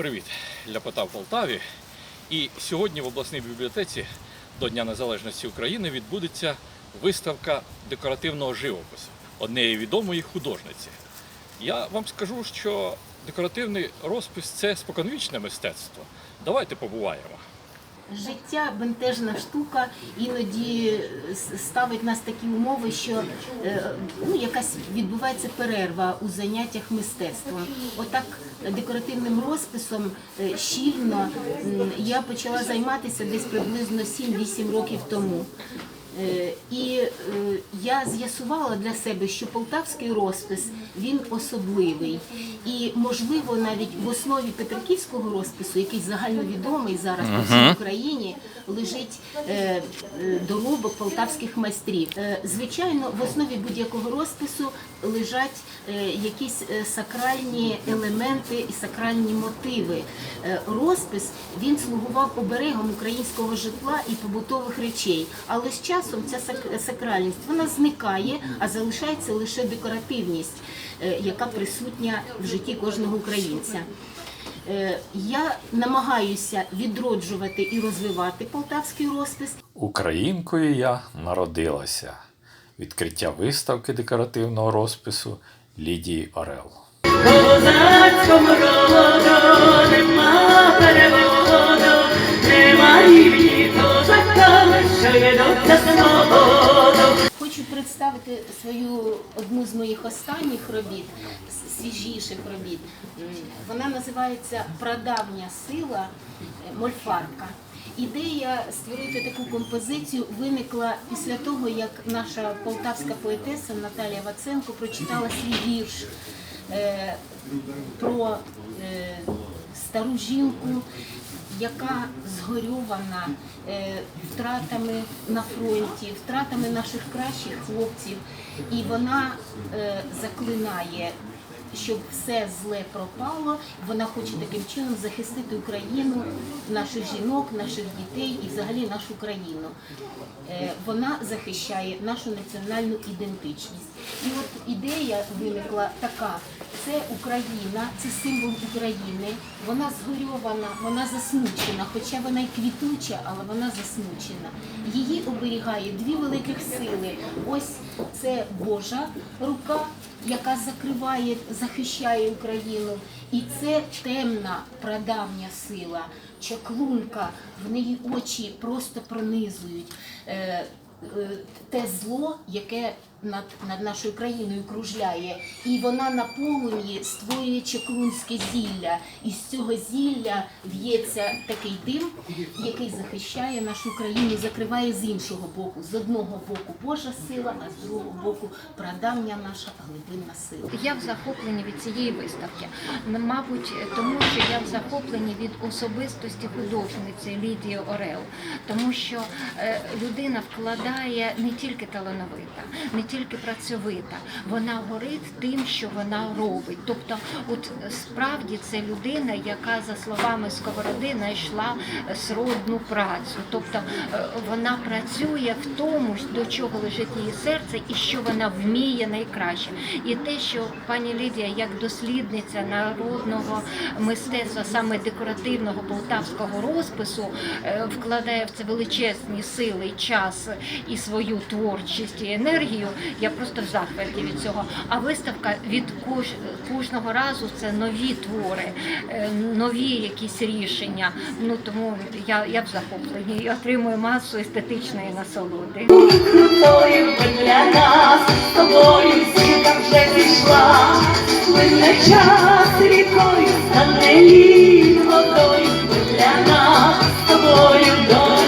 Привіт, Ляпота в Полтаві. І сьогодні в обласній бібліотеці до Дня Незалежності України відбудеться виставка декоративного живопису однієї відомої художниці. Я вам скажу, що декоративний розпис це споконвічне мистецтво. Давайте побуваємо. Життя бентежна штука, іноді ставить нас такі умови, що е, ну, якась відбувається перерва у заняттях мистецтвом. Отак декоративним розписом е, щільно я почала займатися десь приблизно 7-8 років тому. Е, І е, я з'ясувала для себе, що полтавський розпис він особливий, і можливо навіть в основі петриківського розпису, який загальновідомий зараз по всій Україні, лежить е, доробок полтавських майстрів. Звичайно, в основі будь-якого розпису лежать якісь сакральні елементи і сакральні мотиви. Розпис він слугував оберегом українського житла і побутових речей, але з часом ця сакральність вона зникає, а залишається лише декоративність, е, яка присутня в житті кожного українця. Е, Я намагаюся відроджувати і розвивати полтавський розпис. Українкою я народилася. Відкриття виставки декоративного розпису Лідії Орел. Представити свою одну з моїх останніх робіт, свіжіших робіт. Вона називається Прадавня сила е, Мольфарка. Ідея створити таку композицію виникла після того, як наша полтавська поетеса Наталія Ваценко прочитала свій вірш е, про е, стару жінку, яка згорьована е, втратами на фронті, втратами наших кращих хлопців, і вона е, заклинає. Щоб все зле пропало, вона хоче таким чином захистити Україну, наших жінок, наших дітей і взагалі нашу країну. Е, Вона захищає нашу національну ідентичність. І от ідея виникла така: це Україна, це символ України. Вона згорьована, вона засмучена, хоча вона й квітуча, але вона засмучена. Її оберігає дві великих сили. Ось це Божа рука, яка закриває, захищає Україну. І це темна прадавня сила, чаклунка, в неї очі просто пронизують. Е, е, те зло, яке над, над нашою країною кружляє, і вона на полум'ї створює чаклунське зілля. І з цього зілля в'ється такий дим, який захищає нашу країну, закриває з іншого боку. З одного боку Божа сила, а з другого боку прадавня наша глибинна сила. Я в захопленні від цієї виставки. Мабуть, тому що я в захопленні від особистості художниці Лідії Орел, тому що е, людина вкладає не тільки талановита, не тільки працьовита, вона горить тим, що вона робить. Тобто, от справді це людина, яка за словами Сковороди знайшла сродну працю. Тобто е, вона працює в тому, до чого лежить її серце, і що вона вміє найкраще. І те, що пані Лідія, як дослідниця народного мистецтва, саме декоративного полтавського розпису, е, вкладає в це величезні сили, час і свою творчість і енергію. Я просто в захваті від цього. А виставка від кож... кожного разу це нові твори, е, нові якісь рішення. Ну тому я я в захопленні і отримую масу естетичної насолоди. Для нас з тобою світа вже пішла, плине час рікою, стане лід водою, для нас тобою до.